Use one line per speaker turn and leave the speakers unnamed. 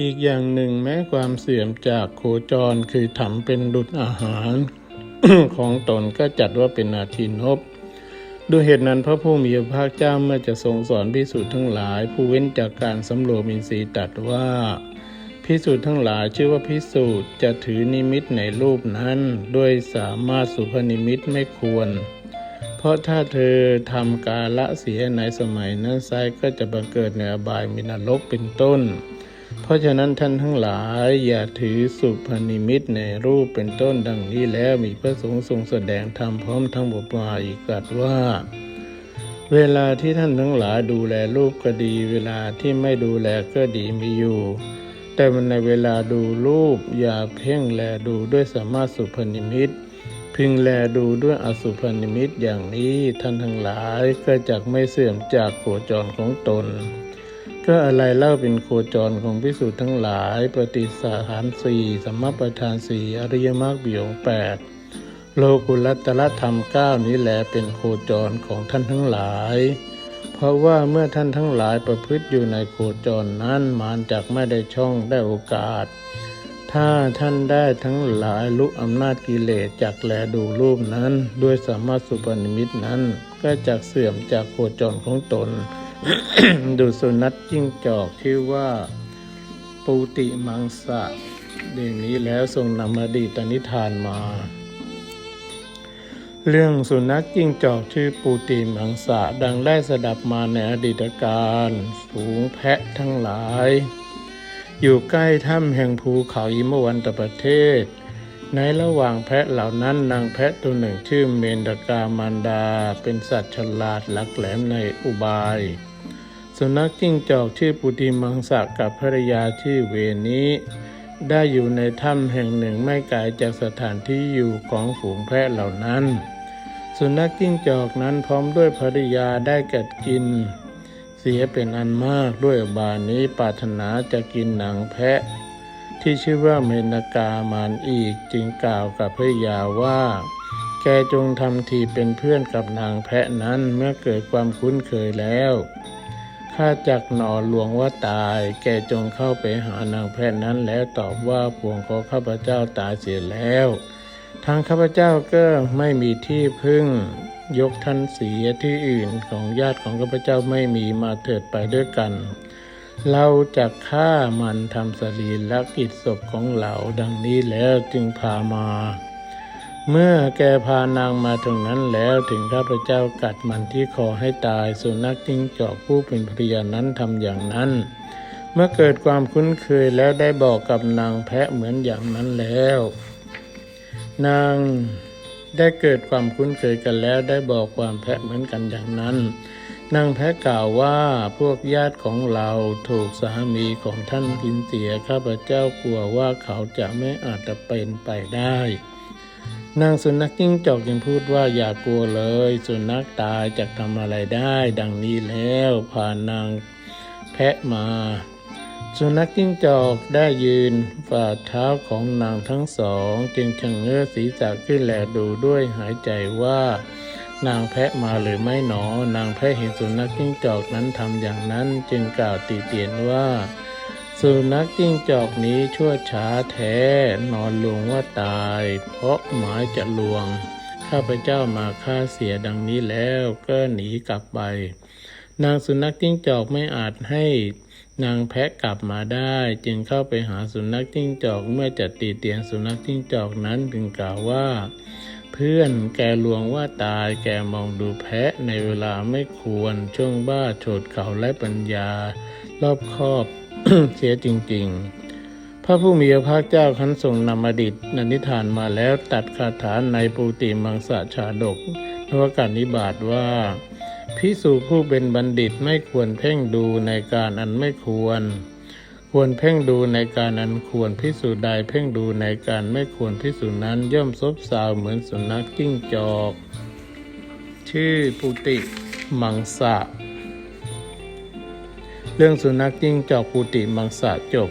อีกอย่างหนึ่งแม้ความเสื่อมจากโคจรคือทำเป็นดุจอาหาร ของตนก็จัดว่าเป็นนาทีนบด้วยเหตุนั้นพระผู้มีพระภาคเจ้าเมื่อจะทรงสอนพิสูจน์ทั้งหลาย ผู้เว้นจากการสำรวมอินทรีย์ตรัสว่าพิสูจน์ทั้งหลายชื่อว่าพิสูจน์จะถือนิมิตในรูปนั้น ด้วยสามารถสุภนิมิตไม่ควร เพราะถ้าเธอทำกาละเสียในสมัยนั้นไซก็จะบังเกิดในอบายมินรกเป็นต้น เพราะฉะนั้นท่านทั้งหลายอย่าถือสุพนิมิตในรูปเป็นต้นดังนี้แล้วมีพระสงฆ์ทรงแสดงธรรมพร้อมทั้งบทมาอีกตรัสว่า เวลาที่ท่านทั้งหลายดูแลรูปก็ดี เวลาที่ไม่ดูแลก็ดีมีอยู่ แต่มันในเวลาดูรูป อย่าเพ่งแลดูด้วยสามารถสุพนิมิตพึงแลดูด้วยอสุพนิมิตอย่างนี้ท่านทั้งหลายก็จักไม่เสื่อมจากโคจรของตน ก็อะไรเล่าเป็นโคจรของพิสูจน์ทั้งหลาย ปฏิสถานสี่สัมมาประธานสี่อริยมรรคเบี่ยงแปดโลกุลัตตรธรรมเก้านี้แหละเป็นโคจรของท่านทั้งหลาย เพราะว่าเมื่อท่านทั้งหลายประพฤติอยู่ในโคจรนั้นมารจากไม่ได้ช่องได้โอกาส ถ้าท่านได้ทั้งหลายลุกอำนาจกิเลสจากแลดูรูปนั้น ด้วยสามารถสุปนิมิตนั้น ก็จากเสื่อมจากโคจรของตน ดูสุนัขจิ้งจอกชื่อว่าปูติมังสะเรื่องนี้แล้วทรงนำอดีตนิทานมา เรื่องสุนัขจิ้งจอกชื่อปูติมังสะดังได้สดับมาในอดีตการฝูงแพะทั้งหลาย อยู่ใกล้ถ้ำแห่งภูเขาอิมวันตประเทศ ในระหว่างแพะเหล่านั้นนางแพะตัวหนึ่งชื่อเมนดกามันดา เป็นสัตว์ฉลาดหลักแหลมในอุบาย สุนัขจิ้งจอกชื่อปุติมังสะกับภรรยาชื่อเวนี้ ได้อยู่ในถ้ำแห่งหนึ่งไม่ไกลจากสถานที่อยู่ของฝูงแพะเหล่านั้น สุนัขจิ้งจอกนั้นพร้อมด้วยภรรยาได้กัดกิน เสียเป็นอันมากด้วยบานี้ปรารถนาจะกินหนังแพะ ที่ชื่อว่าเมนกามานอีกจึงกล่าวกับภรรยาว่าแกจงทำทีเป็นเพื่อนกับนางแพะนั้นเมื่อเกิดความคุ้นเคยแล้ว ข้าจักหนอหลวงว่าตาย แกจงเข้าไปหานางแพะนั้นแล้วตอบว่าพวงของข้าพเจ้าตายเสียแล้ว ทางข้าพเจ้าก็ไม่มีที่พึ่ง ยกท่านเสียที่อื่นของญาติของข้าพเจ้าไม่มีมาเถิดไปด้วยกัน เราจะฆ่ามันทำสรีระกิจศพของเราดังนี้แล้วจึงพามา เมื่อแกพานางมาตรงนั้นแล้วถึงข้าพเจ้ากัดมันที่คอให้ตายสุนัขจิ้งจอกผู้เป็นภรรยานั้นทำอย่างนั้น เมื่อเกิดความคุ้นเคยแล้วได้บอกกับนางแพะเหมือนอย่างนั้นแล้ว นางได้เกิดความคุ้นเคยกันแล้วได้บอกความแพะเหมือนกันอย่างนั้นนางแพะกล่าวว่าพวกญาติของเราถูกสามีของท่านกินเสียข้าพเจ้ากลัวว่าเขาจะไม่อาจจะเป็นไปได้ นางสุนัขจิ้งจอกยังพูดว่าอย่ากลัวเลย สุนัขตายจะทำอะไรได้ ดังนี้แล้วผ่านนางแพะมา สุนัขจิ้งจอกได้ยืนฝ่าเท้าของนางทั้งสอง จึงชะเง้อศีรษะขึ้นแลดูด้วยหายใจว่านางแพะมาหรือไม่หนอ นางแพะเห็นสุนัขจิ้งจอกนั้นทำอย่างนั้น จึงกล่าวตีเตียนว่า สุนัขจิ้งจอกนี้ชั่วช้าแท้นอนลวงว่าตาย เพราะหมายจะลวง ข้าพเจ้ามาฆ่าเสียดังนี้แล้วก็หนีกลับไป นางสุนัขจิ้งจอกไม่อาจให้นางแพะกลับมาได้ จึงเข้าไปหาสุนัขจิ้งจอกเมื่อจัดตีเตียนสุนัขจิ้งจอกนั้นจึงกล่าวว่า เพื่อนแกลวงว่าตายแกมองดูแพะในเวลาไม่ควรช่วงบ้าโฉดเขาและปัญญา รอบคอบ เสียจริง ๆ พระผู้มีพระภาคเจ้าขันทรงนำอดีตนนิทานมาแล้วตัดคาถาในปูติมังสะชาดกนวการนิบาตว่าพิสูจผู้เป็นบัณฑิตไม่ควรเพ่งดูในการอันไม่ควร ควรเพ่งดูในการอันควรพิสูจน์ใดเพ่งดูในการไม่ควรพิสูจน์นั้นย่อมซบเซาเหมือนสุนัขจิ้งจอก ชื่อปุติมังสะ เรื่องสุนัขจิ้งจอกปุติมังสะจบ